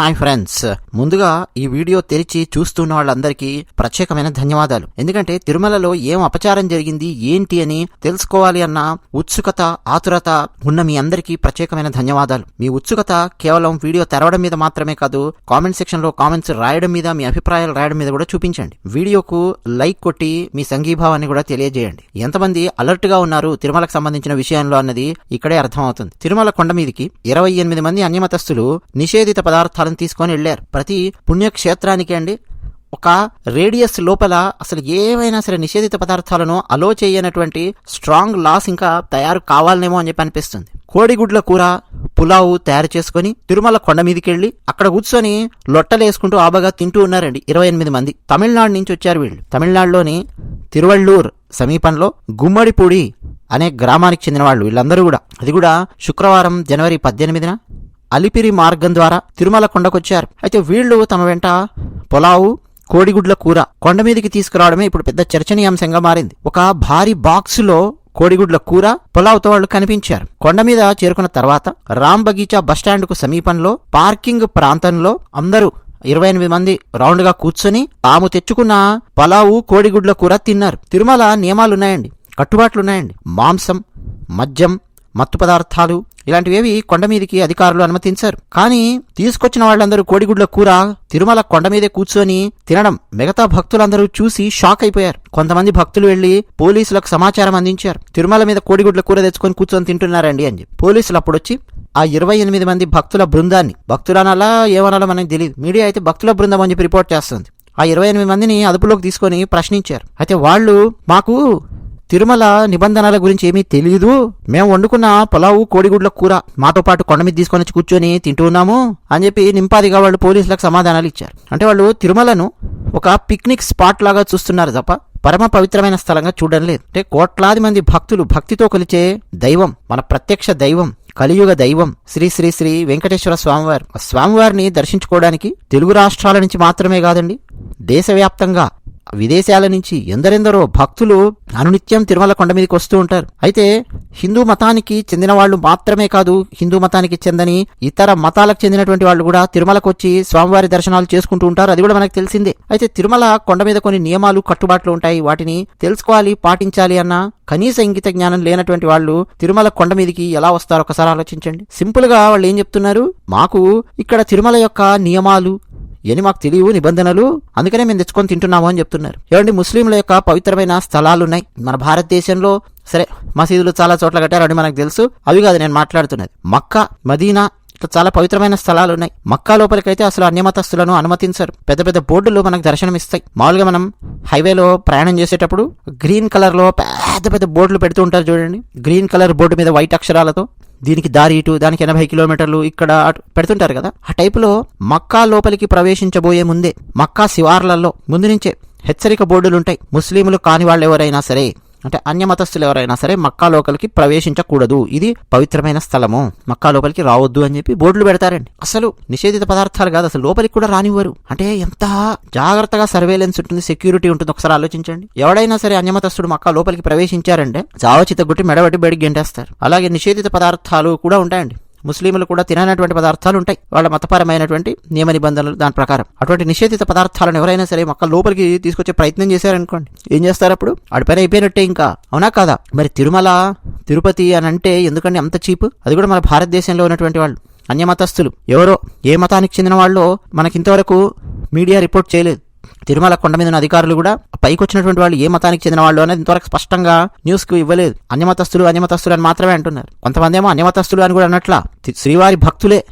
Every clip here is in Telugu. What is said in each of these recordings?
Hi friends. ముందుగా ఈ వీడియో తెరిచి చూస్తున్న వాళ్ళందరికీ ప్రత్యేకమైన ధన్యవాదాలు. ఎందుకంటే తిరుమలలో ఏం అపచారం జరిగింది ఏంటి అని తెలుసుకోవాలి అన్న ఉత్సుకత ఆతురత ఉన్న మీ అందరికీ ప్రత్యేకమైన ధన్యవాదాలు. మీ ఉత్సుకత కేవలం వీడియో తెరవడం మీద మాత్రమే కాదు కామెంట్ సెక్షన్లో కామెంట్స్ రాయడం మీద మీ అభిప్రాయాలు రాయడం మీద కూడా చూపించండి. వీడియోకు లైక్ కొట్టి మీ సంఘీభావాన్ని కూడా తెలియజేయండి. ఎంతమంది అలర్ట్గా ఉన్నారు తిరుమలకు సంబంధించిన విషయంలో అన్నది ఇక్కడే అర్థమవుతుంది. తిరుమల కొండ మీదకి ఇరవై ఎనిమిది మంది అన్యమతస్థులు నిషేధిత పదార్థాలు పదార్థాలను తీసుకొని వెళ్ళారు. ప్రతి పుణ్యక్షేత్రానికి అండి ఒక రేడియస్ లోపల అసలు ఏవైనా సరే నిషేధిత పదార్థాలను అలో చేయనటువంటి స్ట్రాంగ్ లాస్ ఇంకా తయారు కావాలనేమో అని చెప్పి అనిపిస్తుంది. కోడిగుడ్ల కూర పులావు తయారు చేసుకుని తిరుమల కొండ మీదకి వెళ్ళి అక్కడ కూర్చొని లొట్టలేసుకుంటూ ఆబగా తింటూ ఉన్నారండి ఇరవై ఎనిమిది మంది. తమిళనాడు నుంచి వచ్చారు వీళ్ళు. తమిళనాడులోని తిరువళ్ళూర్ సమీపంలో గుమ్మడిపూడి అనే గ్రామానికి చెందిన వాళ్ళు వీళ్ళందరూ కూడా. అది కూడా శుక్రవారం జనవరి పద్దెనిమిదిన అలిపిరి మార్గం ద్వారా తిరుమల కొండకొచ్చారు. అయితే వీళ్ళు తమ వెంట పొలావు కోడిగుడ్ల కూర కొండ మీదకి తీసుకురావడమే ఇప్పుడు పెద్ద చర్చనీయాంశంగా మారింది. ఒక భారీ బాక్సులో కోడిగుడ్ల కూర పొలావుతో వాళ్ళు కనిపించారు. కొండ మీద చేరుకున్న తర్వాత రామ్ బగీచా బస్టాండ్కు సమీపంలో పార్కింగ్ ప్రాంతంలో అందరూ ఇరవై ఎనిమిది మంది రౌండ్గా కూర్చొని తాము తెచ్చుకున్న పలావు కోడిగుడ్ల కూర తిన్నారు. తిరుమల నియమాలున్నాయండి కట్టుబాట్లున్నాయండి. మాంసం మద్యం మత్తు పదార్థాలు ఇలాంటివేవి కొండ మీదకి అధికారులు అనుమతించారు. కానీ తీసుకొచ్చిన వాళ్ళందరూ కోడిగుడ్ల కూర తిరుమల కొండ మీదే కూర్చొని తినడం మిగతా భక్తులందరూ చూసి షాక్ అయిపోయారు. కొంతమంది భక్తులు వెళ్ళి పోలీసులకు సమాచారం అందించారు. తిరుమల మీద కోడిగుడ్ల కూర తెచ్చుకొని కూర్చొని తింటున్నారండి అని చెప్పి పోలీసులు అప్పుడొచ్చి ఆ ఇరవై ఎనిమిది మంది భక్తుల బృందాన్ని భక్తులనాలా ఏమనాలో మనకి తెలియదు మీడియా అయితే భక్తుల బృందం అని చెప్పి రిపోర్ట్ చేస్తుంది. ఆ ఇరవై ఎనిమిది మందిని అదుపులోకి తీసుకొని ప్రశ్నించారు. అయితే వాళ్ళు మాకు తిరుమల నిబంధనల గురించి ఏమీ తెలియదు మేము వండుకున్న పొలావు కోడిగుడ్ల కూర మాతో పాటు కొండ మీద తీసుకొని వచ్చి కూర్చొని తింటూ ఉన్నాము అని చెప్పి నింపాదిగా వాళ్ళు పోలీసులకు సమాధానాలు ఇచ్చారు. అంటే వాళ్ళు తిరుమలను ఒక పిక్నిక్ స్పాట్ లాగా చూస్తున్నారు తప్ప పరమ పవిత్రమైన స్థలంగా చూడడం లేదు. అంటే కోట్లాది మంది భక్తులు భక్తితో కొలిచే దైవం మన ప్రత్యక్ష దైవం కలియుగ దైవం శ్రీ శ్రీ శ్రీ వెంకటేశ్వర స్వామివారు. స్వామివారిని దర్శించుకోవడానికి తెలుగు రాష్ట్రాల నుంచి మాత్రమే కాదండి దేశవ్యాప్తంగా విదేశాల నుంచి ఎందరెందరో భక్తులు అనునిత్యం తిరుమల కొండ మీదకి వస్తూ ఉంటారు. అయితే హిందూ మతానికి చెందిన వాళ్ళు మాత్రమే కాదు హిందూ మతానికి చెందని ఇతర మతాలకు చెందినటువంటి వాళ్ళు కూడా తిరుమలకు వచ్చి స్వామివారి దర్శనాలు చేసుకుంటూ ఉంటారు. అది కూడా మనకు తెలిసిందే. అయితే తిరుమల కొండ మీద కొన్ని నియమాలు కట్టుబాట్లు ఉంటాయి. వాటిని తెలుసుకోవాలి పాటించాలి అన్న కనీస ఇంగిత జ్ఞానం లేనటువంటి వాళ్ళు తిరుమల కొండ మీదకి ఎలా వస్తారో ఒకసారి ఆలోచించండి. సింపుల్గా వాళ్ళు ఏం చెప్తున్నారు? మాకు ఇక్కడ తిరుమల యొక్క నియమాలు ఇవన్నీ మాకు తెలియవు నిబంధనలు? అందుకనే మేము తెచ్చుకొని తింటున్నాము అని చెప్తున్నారు. ఏమండి ముస్లింల యొక్క పవిత్రమైన స్థలాలు ఉన్నాయి మన భారతదేశంలో సరే మసీదులు చాలా చోట్ల కట్టారని మనకు తెలుసు. అవి కాదు నేను మాట్లాడుతున్నది. మక్కా మదీనా ఇట్లా చాలా పవిత్రమైన స్థలాలు ఉన్నాయి మక్కా లోపలికైతే అసలు అన్యమతస్తులను అనుమతించరు. పెద్ద పెద్ద బోర్డులు మనకు దర్శనమిస్తాయి. మామూలుగా మనం హైవేలో ప్రయాణం చేసేటప్పుడు గ్రీన్ కలర్లో పెద్ద పెద్ద బోర్డులు పెడుతూ ఉంటారు చూడండి. గ్రీన్ కలర్ బోర్డు మీద వైట్ అక్షరాలతో దీనికి దారి ఇటు దానికి ఎనభై కిలోమీటర్లు ఇక్కడ పెడుతుంటారు కదా. ఆ టైపులో మక్కా లోపలికి ప్రవేశించబోయే ముందే మక్కా శివార్లలో ముందు నుంచే హెచ్చరిక బోర్డులుంటాయి. ముస్లింలు కాని వాళ్ళు ఎవరైనా సరే అంటే అన్య మతస్థులు ఎవరైనా సరే మక్కా లోపలికి ప్రవేశించకూడదు. ఇది పవిత్రమైన స్థలము. మక్కా లోపలికి రావద్దు అని చెప్పి బోర్డులు పెడతారండి. అసలు నిషేధిత పదార్థాలు కాదు అసలు లోపలికి కూడా రానివ్వరు. అంటే ఎంత జాగ్రత్తగా సర్వేలెన్స్ ఉంటుంది సెక్యూరిటీ ఉంటుంది ఒకసారి ఆలోచించండి. ఎవడైనా సరే అన్యమతస్థుడు మక్కా లోపలికి ప్రవేశించారంటే జావచిత గుట్టి మెడబట్టి బయటికి గెంటేస్తారు. అలాగే నిషేధిత పదార్థాలు కూడా ఉంటాయండి. ముస్లింలు కూడా తిననటువంటి పదార్థాలు ఉంటాయి వాళ్ళ మతపరమైనటువంటి నియమ నిబంధనలు దాని ప్రకారం. అటువంటి నిషేధిత పదార్థాలను ఎవరైనా సరే మొక్క లోపలికి తీసుకొచ్చే ప్రయత్నం చేశారనుకోండి. ఏం చేస్తారు అప్పుడు? ఆడిపైన అయిపోయినట్టే ఇంకా. అవునా కాదా? మరి తిరుమల తిరుపతి అని అంటే ఎందుకంటే అంత చీప్? అది కూడా మన భారతదేశంలో ఉన్నటువంటి వాళ్ళు అన్యమతస్థులు. ఎవరో ఏ మతానికి చెందిన వాళ్ళో మనకింతవరకు మీడియా రిపోర్ట్ చేయలేదు. తిరుమల కొండ మీద ఉన్న అధికారులు కూడా పైకి వచ్చినటువంటి వాళ్ళు ఏ మతానికి చెందిన వాళ్ళు అనేది ఇంతవరకు స్పష్టంగా న్యూస్కు ఇవ్వలేదు. అన్యమతస్తులు అన్యమతస్తులు అని మాత్రమే అంటున్నారు. కొంతమంది ఏమో అన్యమతస్తులు అని కూడా అన్నట్ల శ్రీవారి భక్తులే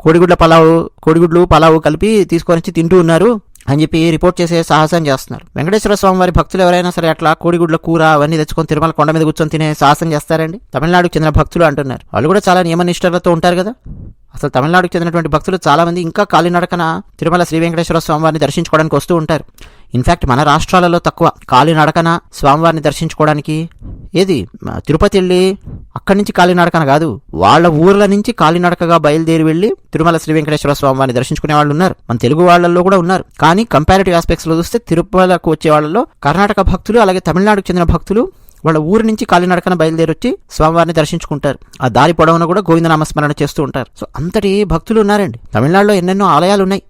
కోడిగుడ్ల పలావు కోడిగుడ్లు పలావు కలిపి తీసుకొని వచ్చి తింటూ ఉన్నారు అని చెప్పి రిపోర్ట్ చేసే సాహసం చేస్తున్నారు. వెంకటేశ్వర స్వామి వారి భక్తులు ఎవరైనా సరే అట్లా కోడిగుడ్ల కూర అవన్నీ తెచ్చుకొని తిరుమల కొండ మీద కూర్చొని తినే సాహసం చేస్తారండి? తమిళనాడుకు చెందిన భక్తులు అంటున్నారు. వాళ్ళు కూడా చాలా నియమ నియమనిష్టలతో ఉంటారు కదా? అసలు తమిళనాడుకు చెందినటువంటి భక్తులు చాలామంది ఇంకా కాలినడకన తిరుమల శ్రీ వెంకటేశ్వర స్వామివారిని దర్శించుకోవడానికి వస్తూ ఉంటారు. ఇన్ఫ్యాక్ట్ మన రాష్ట్రాలలో తక్కువ కాలినడకన స్వామివారిని దర్శించుకోవడానికి ఏది? తిరుపతి వెళ్ళి అక్కడి నుంచి కాలినడకన కాదు వాళ్ళ ఊర్ల నుంచి కాలినడకగా బయలుదేరి వెళ్ళి తిరుమల శ్రీ వెంకటేశ్వర స్వామివారిని దర్శించుకునే వాళ్ళు ఉన్నారు. మన తెలుగు వాళ్ళల్లో కూడా ఉన్నారు. కానీ కంపారిటివ్ ఆస్పెక్ట్స్లో చూస్తే తిరుమలకు వచ్చే వాళ్ళలో కర్ణాటక భక్తులు అలాగే తమిళనాడుకు చెందిన భక్తులు వాళ్ళ ఊరి నుంచి కాలినడకన బయలుదేరి వచ్చి స్వామివారిని దర్శించుకుంటారు. ఆ దారి పొడవున కూడా గోవిందనామస్మరణ చేస్తూ ఉంటారు. సో అంతటి భక్తులు ఉన్నారండి. తమిళనాడులో ఎన్నెన్నో ఆలయాలు ఉన్నాయి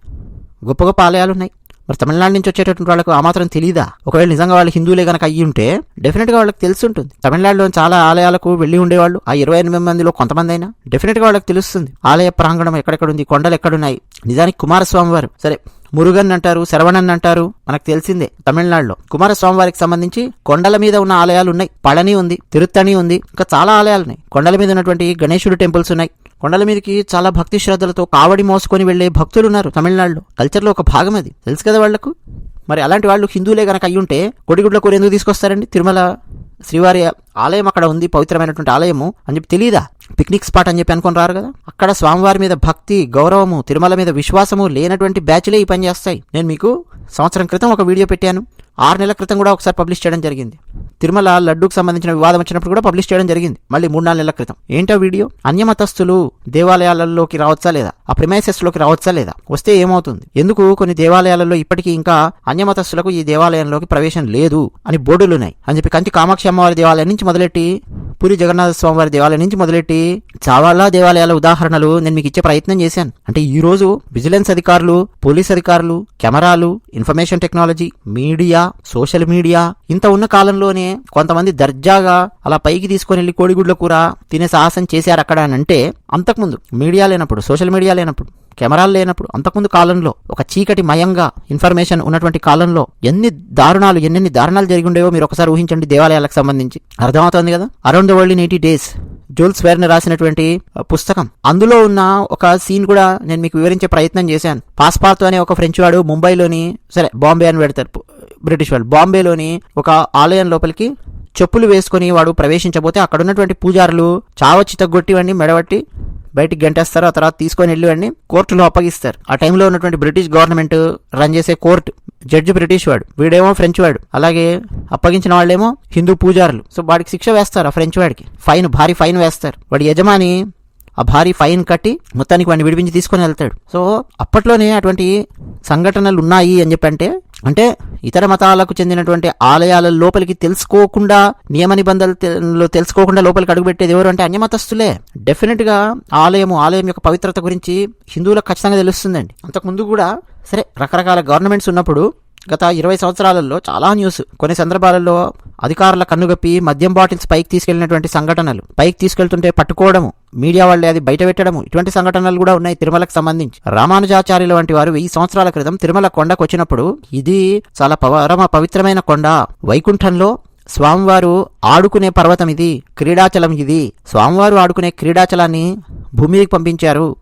గొప్ప గొప్ప ఆలయాలు ఉన్నాయి మరి తమిళనాడు నుంచి వచ్చేటటువంటి వాళ్ళకు ఆ మాత్రం తెలియదా ఒకవేళ నిజంగా వాళ్ళు హిందువులే కనుక అయ్యి ఉంటే డెఫినెట్గా వాళ్ళకి తెలిసి ఉంటుంది. తమిళనాడులో చాలా ఆలయాలకు వెళ్ళి ఉండేవాళ్ళు. ఆ ఇరవై ఎనిమిది మందిలో కొంతమంది అయినా డెఫినెట్గా వాళ్ళకి తెలుస్తుంది. ఆలయ ప్రాంగణం ఎక్కడెక్కడ ఉంది కొండలు ఎక్కడున్నాయి. నిజానికి కుమారస్వామి వారు సరే మురుగన్ అంటారు శరవణన్ అంటారు మనకు తెలిసిందే తమిళనాడులో. కుమారస్వామి వారికి సంబంధించి కొండల మీద ఉన్న ఆలయాలు ఉన్నాయి. పళని ఉంది తిరుత్తణి ఉంది ఇంకా చాలా ఆలయాలు ఉన్నాయి. కొండల మీద ఉన్నటువంటి గణేశుడు టెంపుల్స్ ఉన్నాయి. కొండల మీదకి చాలా భక్తి శ్రద్ధలతో కావడి మోసుకొని వెళ్ళే భక్తులు ఉన్నారు తమిళనాడులో. కల్చర్లో ఒక భాగం అది. తెలుసు కదా వాళ్ళకు? మరి అలాంటి వాళ్ళు హిందువులే కనుక అయ్యుంటే కొడిగుడ్ల కూర ఎందుకు తీసుకొస్తారండి? తిరుమల శ్రీవారి ఆలయం అక్కడ ఉంది పవిత్రమైనటువంటి ఆలయము అని చెప్పి తెలియదా పిక్నిక్ స్పాట్ అని చెప్పి అనుకుని రారు కదా? అక్కడ స్వామివారి మీద భక్తి గౌరవము తిరుమల మీద విశ్వాసము లేనటువంటి బ్యాచ్లే ఈ పని చేస్తాయి. నేను మీకు సంవత్సరం క్రితం ఒక వీడియో పెట్టాను. ఆరు నెలల క్రితం కూడా ఒకసారి పబ్లిష్ చేయడం జరిగింది. తిరుమల లడ్డూకు సంబంధించిన వివాదం వచ్చినప్పుడు కూడా పబ్లిష్ చేయడం జరిగింది. మళ్ళీ మూడు నాలుగు నెలల క్రితం. ఏంటో వీడియో? అన్యమతస్థులు దేవాలయాలలోకి రావచ్చా లేదా? ఆ ప్రిమైసెస్లోకి రావచ్చా లేదా? వస్తే ఏమవుతుంది? ఎందుకు కొన్ని దేవాలయాలలో ఇప్పటికీ ఇంకా అన్యమతస్థులకు ఈ దేవాలయంలోకి ప్రవేశం లేదు అని బోర్డులు ఉన్నాయి అని చెప్పి కంచి కామాక్షి అమ్మవారి దేవాలయం నుంచి మొదలెట్టి పూరి జగన్నాథ స్వామివారి దేవాలయం నుంచి మొదలెట్టి చాలా దేవాలయాల ఉదాహరణలు నేను మీకు ఇచ్చే ప్రయత్నం చేశాను. అంటే ఈ రోజు విజిలెన్స్ అధికారులు పోలీస్ అధికారులు కెమెరాలు information technology media social media ఇంత ఉన్న కాలంలోనే కొంతమంది దర్జాగా అలా పైకి తీసుకొని వెళ్ళి కోడిగుడ్ల కూర తినే సాహసం చేశారు అక్కడ అని అంటే అంతకుముందు మీడియా లేనప్పుడు సోషల్ మీడియా లేనప్పుడు కెమెరాలు లేనప్పుడు అంతకుముందు కాలంలో ఒక చీకటి మయంగా ఇన్ఫర్మేషన్ ఉన్నటువంటి కాలంలో ఎన్ని దారుణాలు ఎన్నెన్ని దారుణాలు జరిగి ఉండేవో మీరు ఒకసారి ఊహించండి దేవాలయాలకు సంబంధించి. అర్థమవుతుంది కదా? Around the world in eighty days. Jules Verne రాసినటువంటి పుస్తకం. అందులో ఉన్న ఒక సీన్ కూడా నేను మీకు వివరించే ప్రయత్నం చేశాను. పాస్పార్తో అనే ఒక ఫ్రెంచ్ వాడు ముంబైలోని సరే బాంబే అని పెడతారు బ్రిటిష్ వాళ్ళు. బాంబేలోని ఒక ఆలయం లోపలికి చెప్పులు వేసుకొని వాడు ప్రవేశించబోతే అక్కడ ఉన్నటువంటి పూజారులు చావచ్చి తగ్గొట్టి మెడబట్టి బయటికి గంటేస్తారు. ఆ తర్వాత తీసుకొని వెళ్ళి కోర్టులో అప్పగిస్తారు. ఆ టైంలో ఉన్నటువంటి బ్రిటిష్ గవర్నమెంట్ రన్ చేసే కోర్టు జడ్జి బ్రిటిష్ వాడు వీడేమో ఫ్రెంచ్ వాడు అలాగే అప్పగించిన వాళ్ళేమో హిందూ పూజారులు. సో వాడికి శిక్ష వేస్తారు ఆ ఫ్రెంచ్ వాడికి ఫైన్ భారీ ఫైన్ వేస్తారు. వాడి యజమాని ఆ భారీ ఫైన్ కట్టి మొత్తానికి వాడిని విడిపించి తీసుకొని వెళ్తాడు. సో అప్పట్లోనే అటువంటి సంఘటనలు ఉన్నాయి అని చెప్పి అంటే ఇతర మతాలకు చెందినటువంటి ఆలయాల లోపలికి తెలుసుకోకుండా నియమ నిబంధనలు తెలుసుకోకుండా లోపలికి అడుగుపెట్టేది ఎవరు అంటే అన్యమతస్తులే డెఫినెట్గా ఆలయము ఆలయం యొక్క పవిత్రత గురించి హిందువులకు ఖచ్చితంగా తెలుస్తుందండి. అంతకుముందు కూడా సరే రకరకాల గవర్నమెంట్స్ ఉన్నప్పుడు గత ఇరవై సంవత్సరాలలో చాలా న్యూస్ కొన్ని సందర్భాలలో అధికారుల కన్నుగప్పి మద్యం బాటిల్స్ పైకి తీసుకెళ్ళినటువంటి సంఘటనలు. పైకి తీసుకెళ్తుంటే పట్టుకోవడము మీడియా వాళ్ళే అది బయట పెట్టడము. ఇటువంటి సంఘటనలు కూడా ఉన్నాయి తిరుమలకు సంబంధించి. రామానుజాచార్యులు వంటి వారు వెయ్యి సంవత్సరాల క్రితం తిరుమల కొండకు వచ్చినప్పుడు ఇది చాలా పరమ పవిత్రమైన కొండ. వైకుంఠంలో స్వామివారు ఆడుకునే పర్వతం ఇది క్రీడాచలం ఇది. స్వామివారు ఆడుకునే క్రీడాచలాన్ని భూమికి పంపించారు.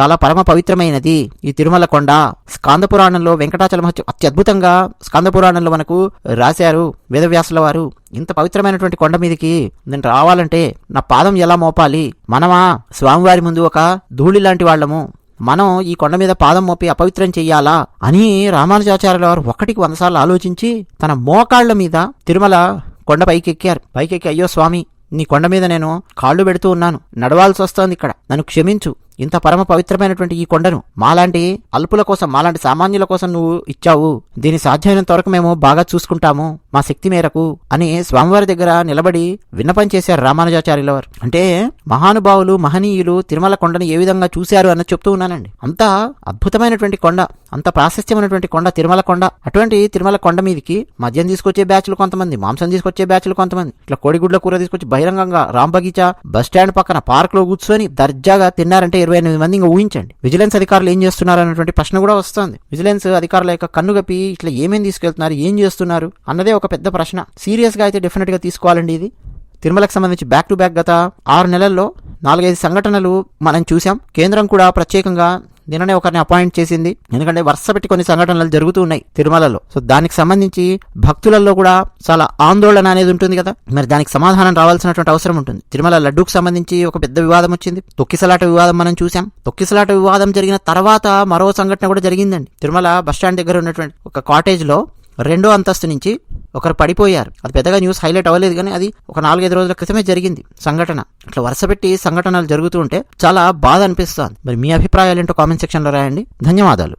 చాలా పరమ పవిత్రమైనది. ఈ తిరుమల కొండ స్కాంద పురాణంలో వెంకటాచలం అత్యద్భుతంగా స్కాంద పురాణంలో మనకు రాశారు వేదవ్యాసుల వారు. ఇంత పవిత్రమైనటువంటి కొండ మీదకి నేను రావాలంటే నా పాదం ఎలా మోపాలి? మనమా? స్వామివారి ముందు ఒక ధూళి లాంటి వాళ్ళము. మనం ఈ కొండ మీద పాదం మోపి అపవిత్రం చెయ్యాలా? అని రామానుజాచార్యుల వారు ఒకటికి వందసార్లు ఆలోచించి తన మోకాళ్ళ మీద తిరుమల కొండ పైకెక్కారు. పైకెక్కి అయ్యో స్వామి నీ కొండ మీద నేను కాళ్ళు పెడుతూ ఉన్నాను. నడవాల్సి వస్తోంది ఇక్కడ. నన్ను క్షమించు. ఇంత పరమ పవిత్రమైనటువంటి ఈ కొండను మాలాంటి అల్పుల కోసం మాలాంటి సామాన్యుల కోసం నువ్వు ఇచ్చావు. దీని సాధ్యమైనంత వరకు మేము బాగా చూసుకుంటాము. మా శక్తి మేరకు అని స్వామివారి దగ్గర నిలబడి విన్నపం చేశారు రామానుజాచార్యుల వారు అంటే మహానుభావులు మహనీయులు తిరుమల కొండని ఏ విధంగా చూశారు అన్నది చెప్తూ ఉన్నానండి. అంత అద్భుతమైనటువంటి కొండ అంత ప్రాశస్త్యమైనటువంటి కొండ తిరుమల కొండ. అటువంటి తిరుమల కొండ మీదకి మద్యం తీసుకొచ్చే బ్యాచ్లు కొంతమంది మాంసం తీసుకొచ్చే బ్యాచ్లు కొంతమంది. ఇట్లా కోడిగుడ్ల కూర తీసుకొచ్చి బహిరంగంగా రాంబగీచా బస్ స్టాండ్ పక్కన పార్క్లో కూర్చొని దర్జాగా తిన్నారంటే ఇరవై ఎనిమిది మంది ఇంకా ఊహించండి. విజిలెన్స్ అధికారులు ఏం చేస్తున్నారు అన్నటువంటి ప్రశ్న కూడా వస్తుంది. విజిలెన్స్ అధికారుల యొక్క కన్ను గప్పి ఇట్లా ఏమేమి తీసుకెళ్తున్నారు ఏం చేస్తున్నారు అన్నదే ఒక పెద్ద ప్రశ్న. సీరియస్గా అయితే డెఫినెట్గా తీసుకోవాలండి ఇది. తిరుమలకు సంబంధించి బ్యాక్ టు బ్యాక్ గత ఆరు నెలల్లో నాలుగైదు సంఘటనలు మనం చూసాం కేంద్రం కూడా ప్రత్యేకంగా నిన్ననే ఒకరిని అపాయింట్ చేసింది. ఎందుకంటే వరుస పెట్టి కొన్ని సంఘటనలు జరుగుతూ ఉన్నాయి తిరుమలలో. సో దానికి సంబంధించి భక్తులలో కూడా చాలా ఆందోళన అనేది ఉంటుంది కదా. మరి దానికి సమాధానం రావాల్సినటువంటి అవసరం ఉంటుంది. తిరుమల లడ్డూకు సంబంధించి ఒక పెద్ద వివాదం వచ్చింది. తొక్కిసలాట వివాదం మనం చూసాం తొక్కిసలాట వివాదం జరిగిన తర్వాత మరో సంఘటన కూడా జరిగిందండి. తిరుమల బస్టాండ్ దగ్గర ఉన్నటువంటి ఒక కాటేజ్లో రెండో అంతస్తు నుంచి ఒకరు పడిపోయారు. అది పెద్దగా న్యూస్ హైలైట్ అవ్వలేదు కానీ అది ఒక నాలుగైదు రోజుల క్రితమే జరిగింది సంఘటన. ఇట్లా వరుస పెట్టి సంఘటనలు జరుగుతూ ఉంటే చాలా బాధ అనిపిస్తుంది. మరి మీ అభిప్రాయాలు ఏంటో కామెంట్ సెక్షన్లో రాయండి. ధన్యవాదాలు.